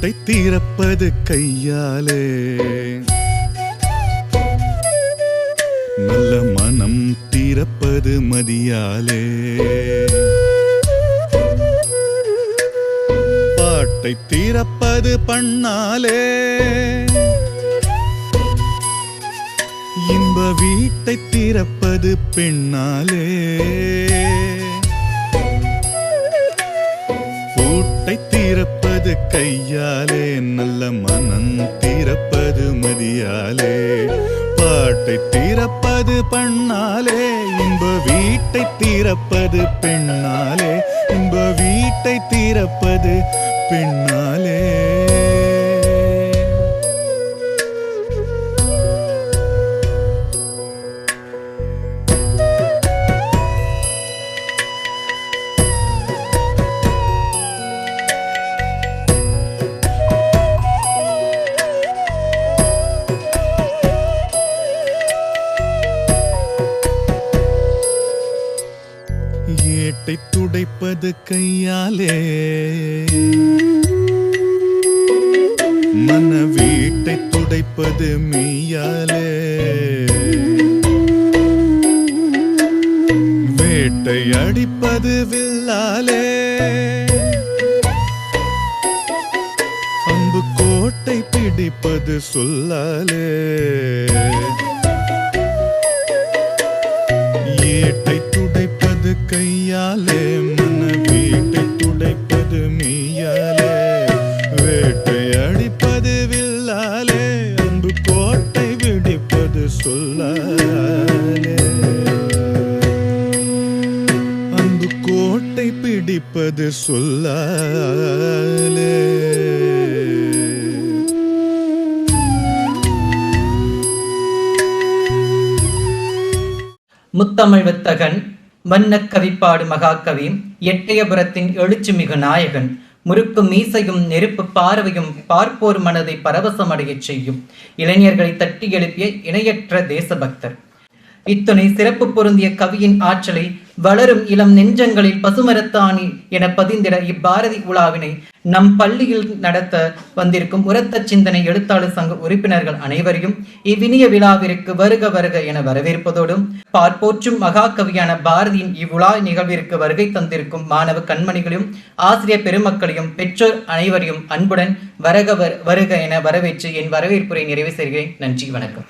பூட்டை தீரப்பது கையாலே. நல்ல மனம் தீரப்பது மதியாலே. பாட்டை தீரப்பது பண்ணாலே. இன்ப வீட்டை தீரப்பது பெண்ணாலே. தீரப்பது கையாலே நல்ல மனம் தீரப்பது மதியாலே. பாட்டை தீரப்பது பண்ணாலே இன்ப வீட்டை தீரப்பது பெண்ணாலே. இன்ப வீட்டை தீரப்பது பெண்ணாலே. ஏட்டை துடைப்பது கையாலே. மன வீட்டை துடைப்பது மெய்யாலே. வேட்டை அடிப்பது வில்லாலே. அம்பு கோட்டை பிடிப்பது சொல்லாலே. முத்தமிழ் வித்தகன் வண்ண கவிப்பாடு மகாகவி எட்டயபுரத்தின் எழுச்சிமிகு நாயகன் முறுக்கு மீசையும் நெருப்பு பார்வையும் பார்ப்போர் மனதை பரவசமடையச் செய்யும். இளைஞர்களை தட்டி எழுப்பிய இணையற்ற தேசபக்தர். இத்துணை சிறப்பு பொருந்திய கவியின் ஆற்றலை வளரும் இளம் நெஞ்சங்களில் பசுமரத்தாணி என பதிந்திட இப்பாரதி உலாவினை நம் பள்ளியில் நடத்த வந்திருக்கும் உரத்த சிந்தனை எழுத்தாளர் சங்க உறுப்பினர்கள் அனைவரையும் இவ்வினிய விழாவிற்கு வருக வருக என வரவேற்பதோடும் பார்ப்போற்றும் மகாகவியான பாரதியின் இவ்வுலா நிகழ்விற்கு வருகை தந்திருக்கும் மாணவ கண்மணிகளையும் ஆசிரியர் பெருமக்களையும் பெற்றோர் அனைவரையும் அன்புடன் வரக வரு- வருக என வரவேற்று என் வரவேற்புரை நிறைவு செய்கிறேன். நன்றி வணக்கம்.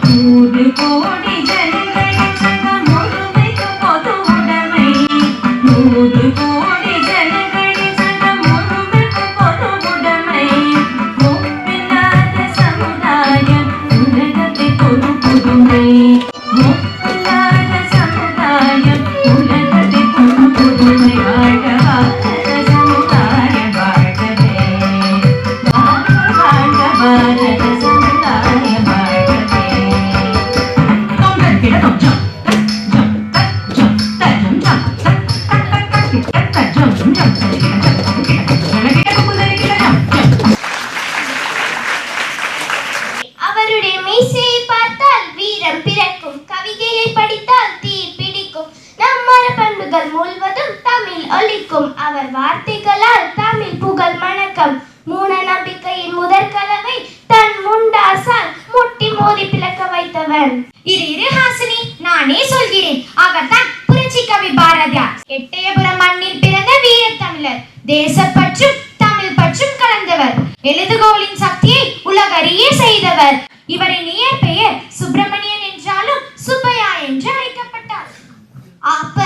കൂട് കൂടി ജന ஒலிக்கும் அவர் வார்த்தைகளால் தமிழ் புகழ் மணக்கம். மூட நம்பிக்கையின் முதற்கலவை தன் முண்டாசால் முட்டி மோதி பிளக்க வைத்தவர் இரு இரு ஹாசினி நானே சொல்கிறேன். அவர்தான் புரட்சி கவி பாரதியார். எட்டயபுரம் மண்ணில் பிறந்த வீர தமிழர். தேசப்பற்றும் தமிழ் பற்றும் கலந்தவர். எழுதுகோலின் சக்தியை உலகறிய செய்தவர். இவரின் இயற்பெயர் சுப்பிரமணியன் என்றாலும் சுப்பையா என்று அழைக்கப்பட்டார். அப்ப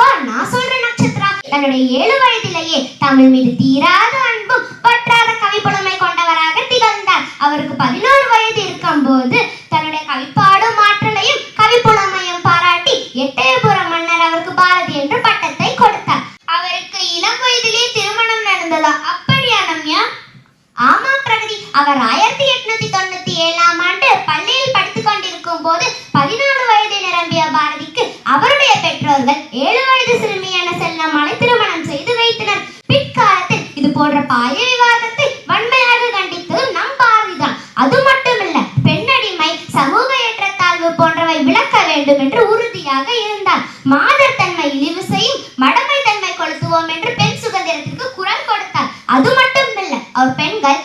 அதுவா நான் சொல்ற நட்சத்திரா தன்னுடைய ஏழு வயதிலேயே தமிழ் மீது தீராத அன்பும் பற்றாத கவிப்புலமை கொண்டவராக திகழ்ந்தார். அவருக்கு பதினோரு வயது இருக்கும் போது தன்னுடைய கவிப்பாடும் ஆற்றலையும் கவிப்புலமையும் பாராட்டி எட்டயபுரம் மன்னர் அவருக்கு பாரதி என்று பட்டத்தை கொடுத்தார். அவருக்கு இளம் வயதிலே திருமணம் நடந்ததா? அப்படியா ரம்யா? ஆமா பிரகதி அவர் ஆயிரத்தி அவருடைய பெற்றோர்கள் ஏழு வயது சிறுமியான செல்லம்மாளை திருமணம் செய்து வைத்தனர். பிற்காலத்தில் இது போன்ற பாய விவாதத்தை வன்மையாக கண்டித்து நம் பாரதிதான். அது மட்டுமில்ல பெண்ணடிமை சமூக ஏற்றத்தாழ்வு போன்றவை விளக்க வேண்டும் என்று உறுதியாக இருந்தார். மாதர் தன்மை இழிவு செய்யும் மடமை தன்மை கொளுத்துவோம் என்று பெண் சுதந்திரத்திற்கு குரல் கொடுத்தார். அது மட்டுமல்ல அவர் பெண்கள்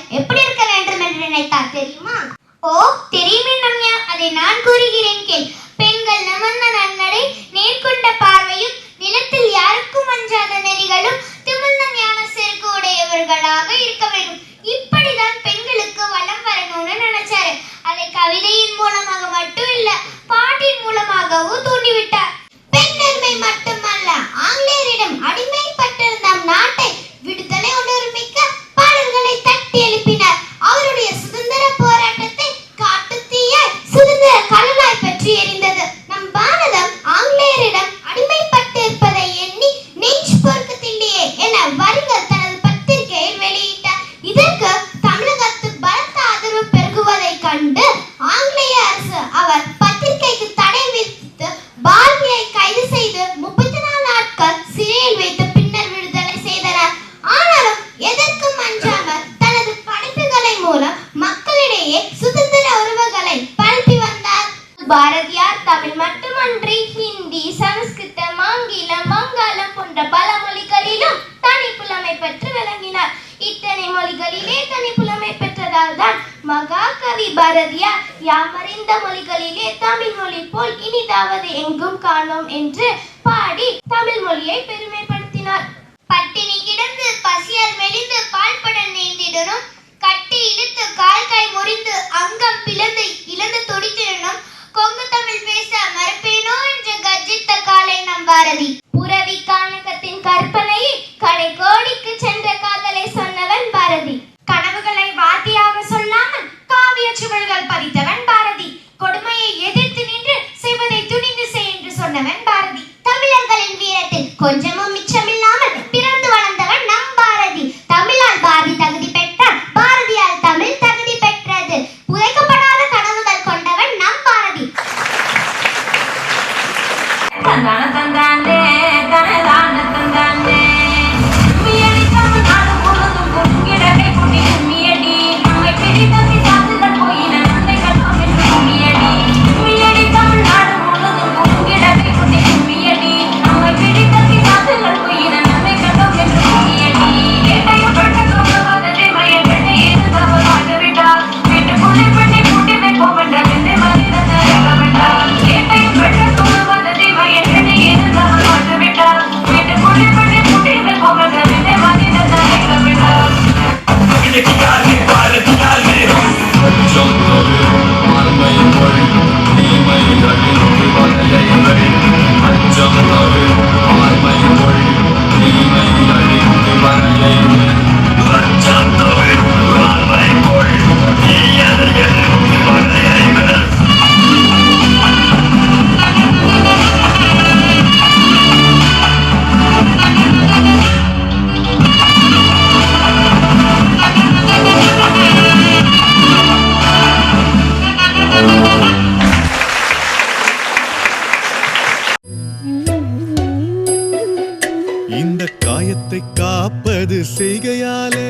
மொழிகளிலே தனி புலமை பெற்றதால் தான் மகாகவி பாரதியார் யாமறிந்த மொழிகளிலே தமிழ் மொழி போல் இனிதாவது எங்கும் காணோம் என்று பாடி தமிழ் மொழியை பெருமைப்படுத்தினார். பட்டினி கிடந்து பசியால் மெலிந்து பால்படன் நீந்திடனும் கட்டி இழுத்து கால் கை முறிந்து அங்கம் பிளந்து இழந்து துடித்திடனும் கொங்கு தமிழ் பேச மறுப்பேனோ என்று கர்ஜித்த காலை நம் பாரதி. கானகத்தின் 看完了，丹丹。இந்த காயத்தை காப்பது செய்கையாலே.